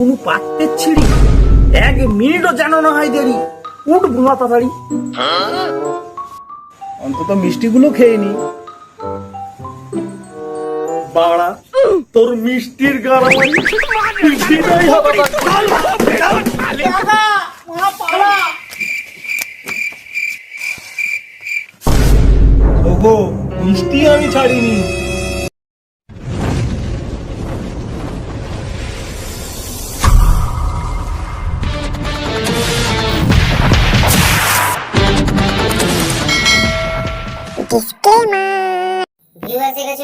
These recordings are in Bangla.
কোনো পাত্রের ছিঁড়ি। এক মিনিটও যেন না হয় দেরি। উঠ বুমা তাড়াতাড়ি। অন্তত মিষ্টিগুলো খেয়ে নি। বাড়া, তোর মিষ্টির ওগো, মিষ্টি আমি ছাড়িনি।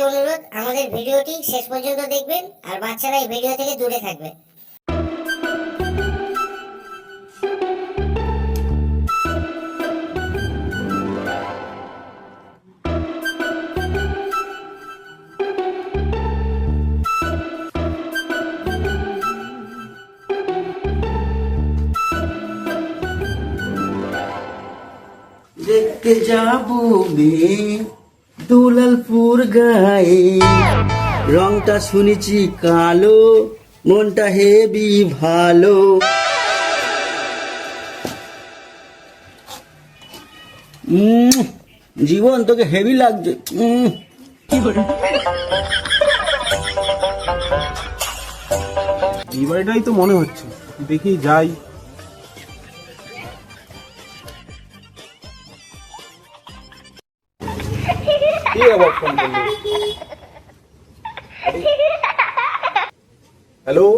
অনুরোধ আমাদের ভিডিওটি শেষ পর্যন্ত দেখবেন আর বাচ্চারা এই ভিডিও থেকে দূরে থাকবে। দেখতে যাব মেয়ে দুলালপুর গায়ে রংটা শুনেছি কালো মনটা হেবি ভালো জীবন তোকে হেভি লাগছে। এই বাড়িটাই তো মনে হচ্ছে। দেখি যাই। হ্যালো?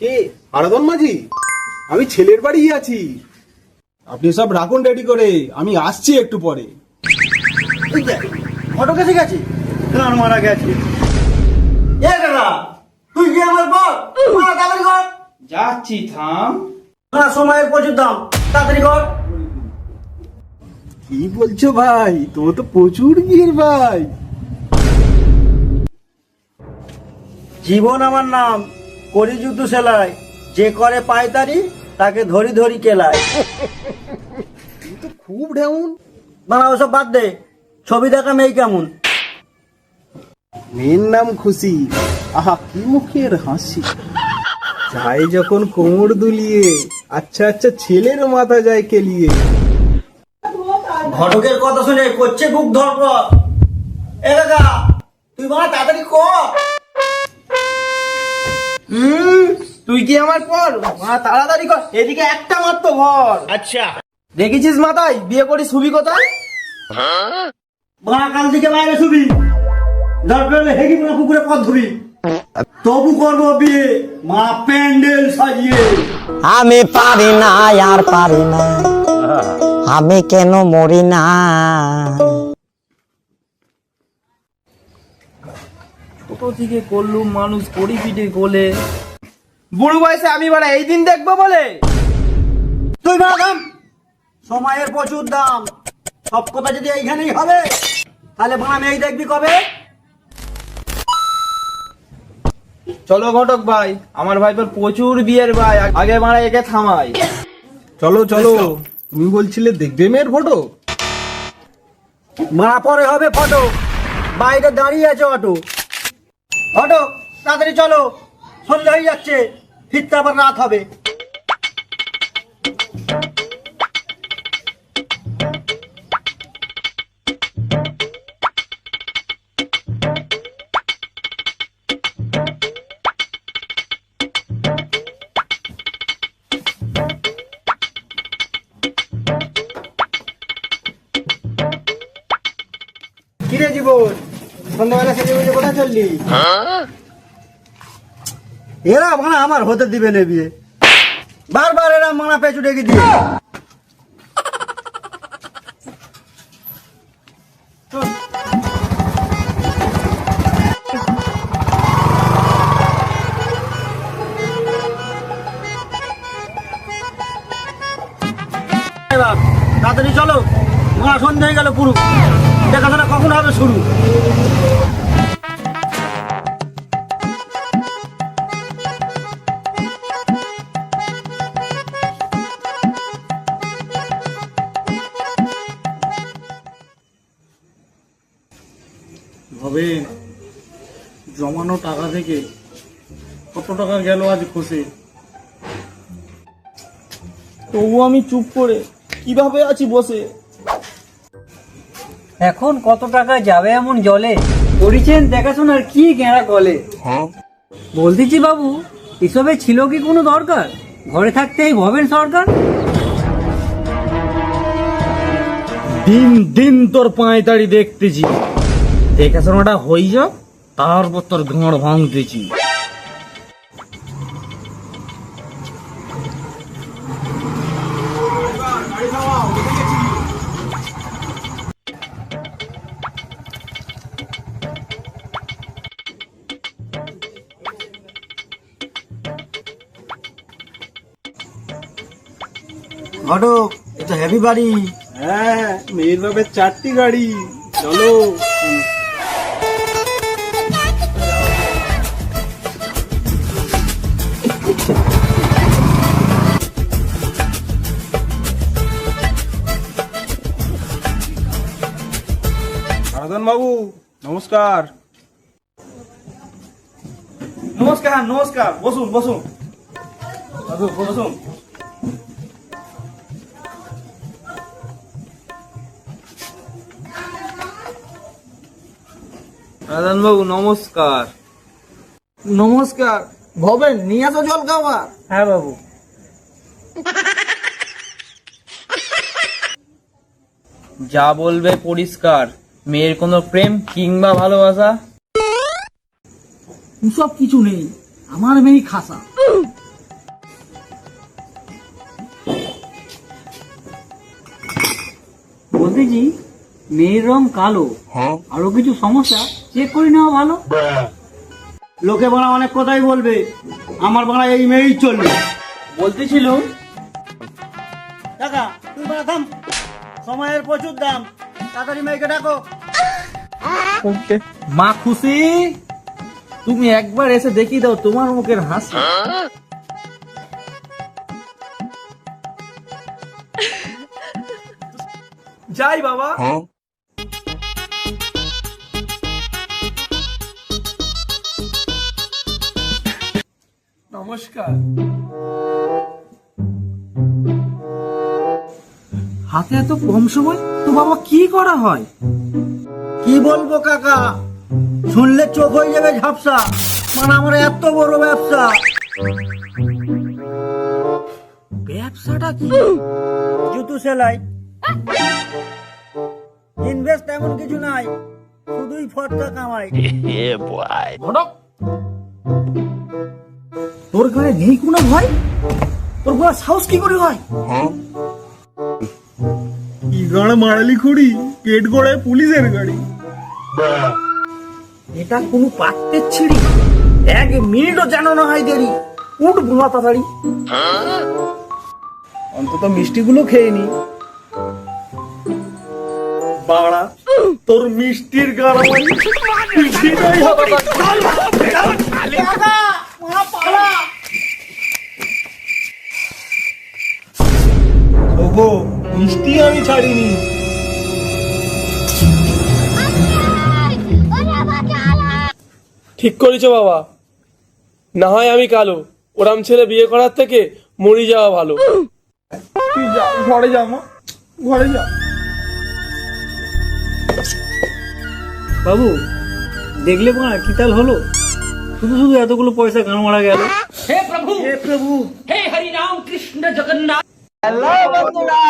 কি? আরাধন মাঝি? আমি ছেলের বাড়ি আছি। আপনি সব রাখুন রেডি করে আমি আসছি একটু পরে। কেসে গেছে? গান মারা গেছে। এ দাদা তুই কি আমার বল মারা তাড়াতাড়ি কর। যাচ্ছি থাম। না সময়ের প্রচুর দাম তাড়াতাড়ি কর। কি বলছো ভাই? তোমার তো প্রচুর ভিড় ভাই। জীবন আমার নাম করি জুতু সেলাই। যে করে পায়তারি তাকে ধরি ধরি কেলায় খুব ঢেউন। বাবা ওসব বাদ দে। ছবি দেখা মেয়ে কেমন। মেয়ের নাম খুশি। আহা কি মুখের হাসি। যায় যখন কোমর দুলিয়ে আচ্ছা আচ্ছা ছেলের মাথা যায় কেলিয়ে। ঘটকের কথা শুনে করছে বুক ধরপর এ কাকা তুই বাবা তাড়াতাড়ি কর। হুম তুই কি আমার পর? মা তাড়াতাড়ি কর। এদিকে একটা মাত্র ঘর। আচ্ছা। দেখেছিস মাথায় বিয়ে করি সুবি কোথায়? কাল থেকে বাইরে শুবি দরকার হলে হেগি না কুকুরে পথ ধুবি। তবু করব বিয়ে মা প্যান্ডেল সাজিয়ে। আমি পারি না আর পারি না। আমি কেন মরি না? ছোট থেকে করলুম মানুষ করি পিঠে কোলে বুড়ো বয়সে আমি বাড়া এই দিন দেখব বলে? তুই দাম সময়ের প্রচুর দাম। সব কথা যদি এইখানেই হবে তাহলে মেয়ে দেখবি কবে? চলো ঘটক ভাই আমার ভাইপোর প্রচুর বিয়ের ভাই আগে মারা একে থামাই। চলো চলো। তুমি বলছিলে দেখবে মেয়ের ফটো মারা পরে হবে ফটো বাইরে দাঁড়িয়ে আছে অটো অটো তাড়াতাড়ি চলো। সন্ধ্যা হয়ে যাচ্ছে ফিরতে আবার রাত হবে। কিরে জীবন? সন্ধ্যাবেলা সেজে বুঝে কোথায় চললি? এরা মানে আমার হতে দিবে না বিয়ে। বারবার এরা মানা পেঁচু ডেকে দিয়ে। হয়ে গেল পুরো। দেখাশোনা কখন হবে শুরু? হবে জমানো টাকা থেকে কত টাকা গেল আজ খসে? তবু আমি চুপ করে কীভাবে আছি বসে? এখন কত টাকা যাবে এমন জলে? করেছেন দেখাশোনার কি গেঁড়া কলে? হ্যাঁ। বলতেছি বাবু এসবে ছিল কি কোনো দরকার? ঘরে থাকতেই ভবেন সরকার? দিন দিন তোর পাঁয়তাড়ি দেখতেছি। দেখাশোনাটা হই যাক তারপর তোর ঘাড় ভাঙতেছি। ঘটক এটা হেভি বাড়ি। হ্যাঁ মেয়ের বাপের চারটি গাড়ি। চলো। হারাধন বাবু নমস্কার। নমস্কার নমস্কার। বসুন বসুন। বসুন বসুন। বাবু নমস্কার। নমস্কার। ভবেন নিয়ে আসো জল খাওয়া হ্যাঁ বাবু। যা বলবে পরিষ্কার। মেয়ের কোনো প্রেম কিংবা ভালোবাসা? সব কিছু নেই। আমার মেয়ে খাসা। বলতেছি মেয়ের রং কালো। আরও কিছু সমস্যা? চেক করে নেওয়া ভালো? লোকে বানা অনেক কথাই বলবে। আমার বানা এই মেয়েই চলবে। বলতেছিল টাকা তুই থাম। সময়ের প্রচুর দাম। তাড়াতাড়ি মেয়েকে ডাকো। মা খুশি? তুমি একবার এসে দেখিয়ে দাও তোমার মুখের হাসি। যাই বাবা। নমস্কার। হাতে এত কম সময়? তো বাবা কি করা হয়? কি বলব কাকা? শুনলে চোখ হয়ে যাবে ঝাপসা। মানে আমার এত বড় ব্যবসা। ব্যবসাটা কি? জুতো সেলাই। ইনভেস্ট এমন কিছু নাই। শুধুই ফটকা কামাই। ঘটক তোর ঘরে নেই কোনো ভয়? তোর ঘরে সাহস কি করে হয়? কি গাড় মারালি খুড়ি? গড়ে পুলিশের গাড়ি। এটা কোনো পাত্রের ছিড়ি। এক মিনিটও জানানো হয় দেরি। উঠ বুমা তাড়াতাড়ি। অন্তত মিষ্টিগুলো খেয়ে নি। বাড়া তোর মিষ্টির হবে। ওগো মিষ্টি আমি ছাড়িনি। ঠিক করেছ বাবা। না হয় আমি কালো। ওরাম ছেলে বিয়ে করার থেকে মরি যাওয়া ভালো। তুই যা ঘরে যা মা। ঘরে যা। বাবু দেখলে মা কি তাল হলো? শুধু শুধু এতগুলো পয়সা কেন মারা গেল? হ্যালো বন্ধুরা।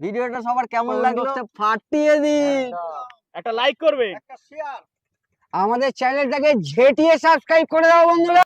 ভিডিওটা সবার কেমন লাগল ফাটিয়ে দিন। একটা লাইক করবে। আমাদের চ্যানেলটাকে ঝেটিয়ে সাবস্ক্রাইব করে দাও বন্ধুরা।